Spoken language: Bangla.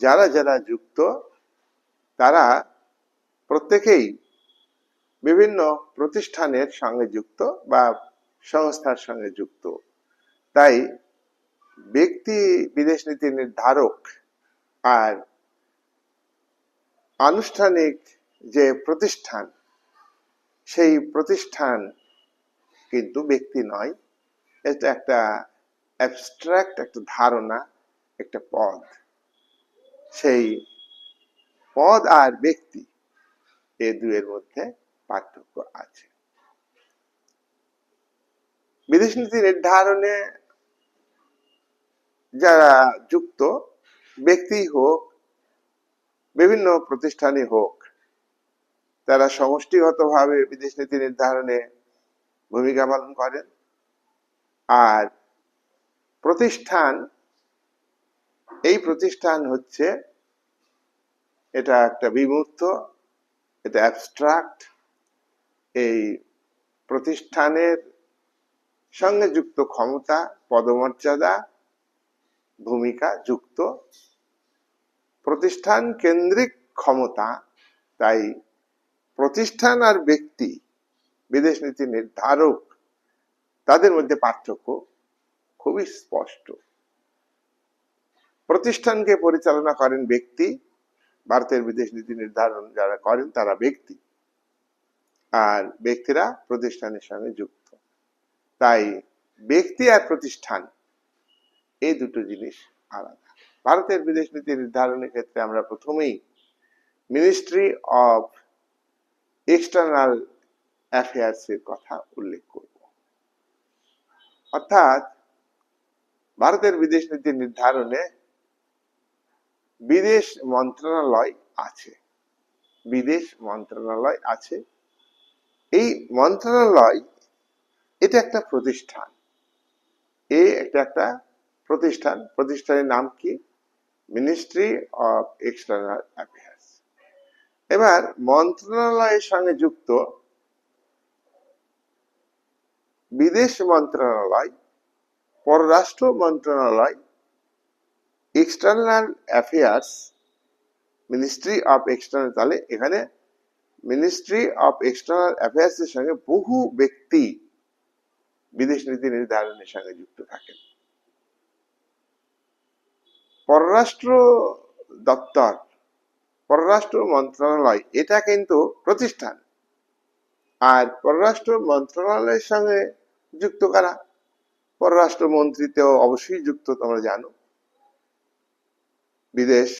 যারা যারা যুক্ত, তারা প্রত্যেকেই বিভিন্ন প্রতিষ্ঠানের সঙ্গে যুক্ত বা সংস্থার সঙ্গে যুক্ত। তাই ব্যক্তি বিদেশ নীতি নির্ধারক আর আনুষ্ঠানিক যে প্রতিষ্ঠান, সেই প্রতিষ্ঠান কিন্তু ব্যক্তি নয়। এটা একটা অ্যাবস্ট্রাক্ট একটা ধারণা, একটা পদ সেই পদ আর ব্যক্তি এ দুয়ের মধ্যে পার্থক্য আছে। বিদেশ নীতি নির্ধারণে যারা যুক্ত, ব্যক্তি হোক, বিভিন্ন প্রতিষ্ঠানে হোক, তারা সমষ্টিগতভাবে বিদেশ নীতি নির্ধারণে ভূমিকা পালন করেন। আর প্রতিষ্ঠান এই প্রতিষ্ঠান হচ্ছে, এটা একটা বিমূর্ত, এটা অ্যাবস্ট্রাক্ট এই প্রতিষ্ঠানের সঙ্গে যুক্ত ক্ষমতা, পদমর্যাদা, ভূমিকা যুক্ত। প্রতিষ্ঠান কেন্দ্রিক ক্ষমতা, তাই প্রতিষ্ঠান আর ব্যক্তি, বিদেশ নীতি নির্ধারক, তাদের মধ্যে পার্থক্য খুবই স্পষ্ট। প্রতিষ্ঠানকে পরিচালনা করেন ব্যক্তি, ভারতের বিদেশ নীতি নির্ধারণ যারা করেন তারা ব্যক্তি। আর ব্যক্তিরা প্রতিষ্ঠানের সঙ্গে যুক্ত। তাই ব্যক্তি আর প্রতিষ্ঠান এই দুটো জিনিস আলাদা। ভারতের বিদেশ নীতি নির্ধারণের ক্ষেত্রে আমরা প্রথমেই মিনিস্ট্রি অফ এক্সটার্নাল অ্যাফেয়ার্স এর কথা উল্লেখ করব। অর্থাৎ ভারতের বিদেশ নীতি নির্ধারণে বিদেশ মন্ত্রণালয় আছে। বিদেশ মন্ত্রণালয় আছে। এই মন্ত্রণালয়, এটা একটা প্রতিষ্ঠান। এ একটা একটা প্রতিষ্ঠান। প্রতিষ্ঠানের নাম কি? মিনিস্ট্রি অফ এক্সটার্নাল অ্যাফেয়ার্স এবার মন্ত্রণালয়ের সঙ্গে যুক্ত বিদেশ মন্ত্রণালয়, পররাষ্ট্র মন্ত্রণালয় external affairs ministry of external তাহলে এখানে মিনিস্ট্রি অফ এক্সটার্নাল অ্যাফেয়ার্স এর সঙ্গে বহু ব্যক্তি বিদেশ নীতি নির্ধারণের সঙ্গে যুক্ত থাকেন। পররাষ্ট্র দপ্তর, পররাষ্ট্র মন্ত্রণালয়, এটা কিন্তু প্রতিষ্ঠান। আর পররাষ্ট্র মন্ত্রণালয়ের সঙ্গে যুক্ত কারা? পররাষ্ট্র মন্ত্রীতেও অবশ্যই যুক্ত, তোমরা জানো। বিদেশ